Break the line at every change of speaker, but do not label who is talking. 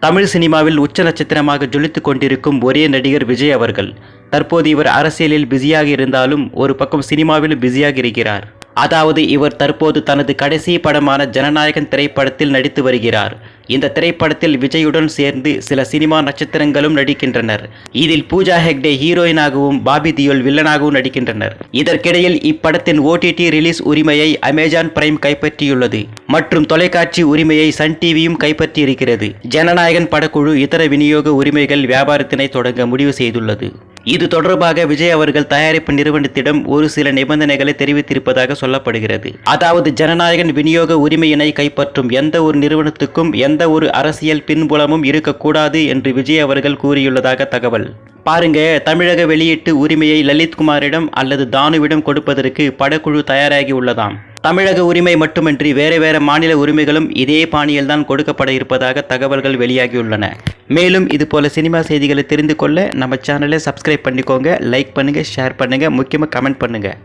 தமிழ் சினிமாவில் உச்ச நட்சத்திரமாக ஜொலித்துக் கொண்டிருக்கும் ஒரே நடிகர் விஜய் அவர்கள். தற்போது இவர் அரசியலில் பிஸியாக இருந்தாலும் ஒரு பக்கம் சினிமாவிலும் பிஸியாக இருக்கிறார். அதாவது இவர் தற்போது தனது கடைசி படமான ஜனநாயகன் திரைப்படத்தில் நடித்து வருகிறார். இந்த திரைப்படத்தில் விஜயுடன் சேர்ந்து சில சினிமா நட்சத்திரங்களும் நடிக்கின்றனர். இதில் பூஜா ஹெக்டே ஹீரோயினாகவும் பாபி தியோல் வில்லனாகவும் நடிக்கின்றனர். இதற்கிடையில் இப்படத்தின் ஓடிடி ரிலீஸ் உரிமையை அமேசான் பிரைம் கைப்பற்றியுள்ளது. மற்றும் தொலைக்காட்சி உரிமையை சன் டிவியும் கைப்பற்றியிருக்கிறது. ஜனநாயகன் படக்குழு இதர விநியோக உரிமைகள் வியாபாரத்தினை தொடங்க முடிவு செய்துள்ளது. இது தொடர்பாக விஜய் அவர்கள் தயாரிப்பு நிறுவனத்திடம் ஒரு சில நிபந்தனைகளை தெரிவித்திருப்பதாக சொல்லப்படுகிறது. அதாவது ஜனநாயகன் விநியோக உரிமையினை கைப்பற்றும் எந்த ஒரு நிறுவனத்துக்கும் எந்த ஒரு அரசியல் பின்புலமும் இருக்கக்கூடாது என்று விஜய் அவர்கள் கூறியுள்ளதாக தகவல். பாருங்க தமிழக வெளியீட்டு உரிமையை லலித்குமாரிடம் அல்லது தானுவிடம் கொடுப்பதற்கு படக்குழு தயாராகி உள்ளதாம். தமிழக உரிமை மட்டுமின்றி வேறு வேறு மாநில உரிமைகளும் இதே பாணியில்தான் கொடுக்கப்பட இருப்பதாக தகவல்கள் வெளியாகியுள்ளன. மேலும் இது போல சினிமா செய்திகளை தெரிந்து கொள்ள நம்ம சேனலை சப்ஸ்கிரைப் பண்ணிக்கோங்க லைக் பண்ணுங்கள் ஷேர் பண்ணுங்கள் முக்கியமாக கமெண்ட் பண்ணுங்கள்